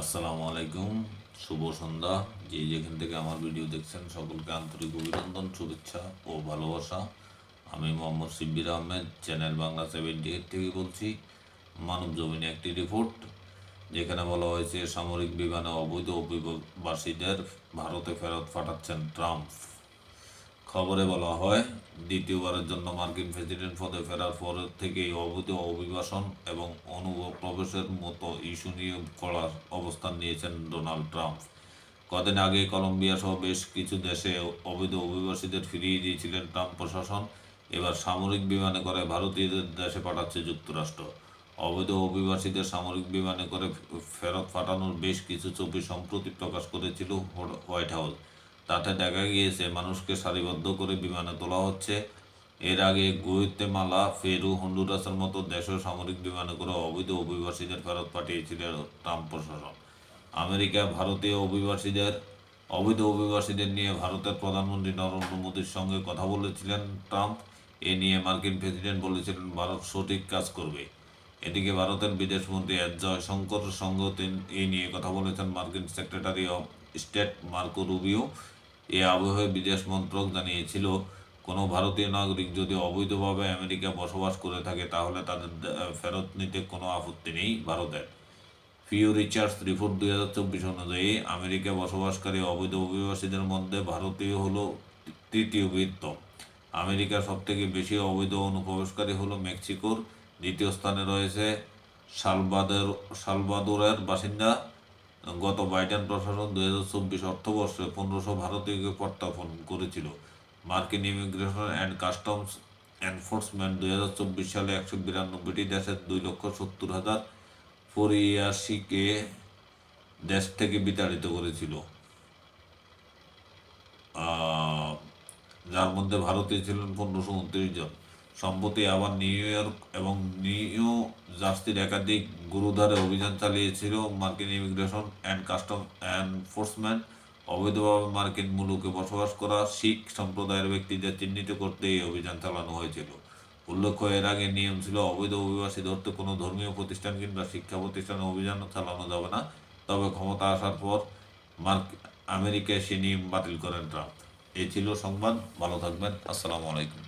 আসসালামু আলাইকুম, শুভ সন্ধ্যা। যে যেখান থেকে আমার ভিডিও দেখছেন, সকলকে আন্তরিক অভিনন্দন, শুভেচ্ছা ও ভালোবাসা। আমি Mohammad Shibbir Ahmed, channel Bangla seventy eight থেকে বলছি, মানব জমিনে একটি রিপোর্ট যেখানে বলা হয়েছে, সামরিক বিমানে অবৈধ অভিবাসীদের ভারতে ফেরত পাঠাচ্ছেন ট্রাম্প। খবরে বলা হয়, দ্বিতীয়বারের জন্য মার্কিন প্রেসিডেন্ট পদে ফেরার পর থেকেই অবৈধ অভিবাসন এবং অনুভব প্রবেশের মতো ইস্যু নিয়ে করার অবস্থান নিয়েছেন ডোনাল্ড ট্রাম্প। কদিন আগে কলম্বিয়া সহ বেশ কিছু দেশে অবৈধ অভিবাসীদের ফিরিয়ে দিয়েছিলেন ট্রাম্প প্রশাসন। এবার সামরিক বিমানে করে ভারতীয়দের দেশে পাঠাচ্ছে যুক্তরাষ্ট্র। অবৈধ অভিবাসীদের সামরিক বিমানে করে ফেরত পাঠানোর বেশ কিছু ছবি সম্প্রতি প্রকাশ করেছিল হোয়াইট হাউস। তাতে দেখা গিয়েছে, মানুষকে সারিবদ্ধ করে বিমানে তোলা হচ্ছে। এর আগে গুয়েতেমালা, পেরু, হন্ডুরাসের মতো দেশেও সামরিক বিমানে করে অবৈধ অভিবাসীদের ফেরত পাঠিয়েছিল ট্রাম্প প্রশাসন। আমেরিকা, ভারতীয় অভিবাসীদের, অবৈধ অভিবাসীদের নিয়ে ভারতের প্রধানমন্ত্রী নরেন্দ্র মোদীর সঙ্গে কথা বলেছিলেন ট্রাম্প। এ নিয়ে মার্কিন প্রেসিডেন্ট বলেছিলেন, ভারত সঠিক কাজ করবে। এদিকে ভারতের বিদেশমন্ত্রী এস জয়শঙ্করের সঙ্গেও তিনি এই নিয়ে কথা বলেছেন মার্কিন secretary of state Marco Rubio. এ আবহে বিদেশ মন্ত্রক জানিয়েছিল, কোনো ভারতীয় নাগরিক যদি অবৈধভাবে আমেরিকা বসবাস করে থাকে, তাহলে তাদের ফেরত নিতে কোনো আপত্তি নেই ভারতের। ফিউ রিচার্ডস রিপোর্ট দুই হাজার চব্বিশ অনুযায়ী, আমেরিকা বসবাসকারী অবৈধ অভিবাসীদের মধ্যে ভারতীয় হলো তৃতীয় বৃত্তম আমেরিকার সবথেকে বেশি অবৈধ অনুপ্রবেশকারী হলো মেক্সিকোর, দ্বিতীয় স্থানে রয়েছে সালবাদর, সালবাদোরের বাসিন্দা গত বাইডেন প্রশাসন দুই হাজার চব্বিশ অর্থবর্ষে পনেরোশো ভারতীয়কে প্রত্যাপন করেছিল। মার্কিন ইমিগ্রেশন অ্যান্ড কাস্টমস এনফোর্সমেন্ট দুই হাজার চব্বিশ সালে একশো বিরানব্বইটি দেশের দুই লক্ষ সত্তর হাজার পরিয়াশিকে দেশ থেকে বিতাড়িত করেছিল। যার মধ্যে ভারতীয় ছিলেন পনেরোশো উনত্রিশ জন। সম্প্রতি আবার নিউ ইয়র্ক এবং নিউ জার্সির একাধিক গুরুদ্বারে অভিযান চালিয়েছিল মার্কিন ইমিগ্রেশন অ্যান্ড কাস্টম এনফোর্সমেন্ট। অবৈধভাবে মার্কিন মুলুকে বসবাস করা শিখ সম্প্রদায়ের ব্যক্তিদের চিহ্নিত করতে এই অভিযান চালানো হয়েছিল। উল্লেখ্য, এর আগে নিয়ম ছিল অবৈধ অভিবাসী ধরতে কোনো ধর্মীয় প্রতিষ্ঠান কিংবা শিক্ষা প্রতিষ্ঠানে অভিযান চালানো যাবে না। তবে ক্ষমতা আসার পর মার্ক, আমেরিকায় সে নিয়ম বাতিল করেন ট্রাম্প। এই ছিল সংবাদ, ভালো থাকবেন, আসসালামু আলাইকুম।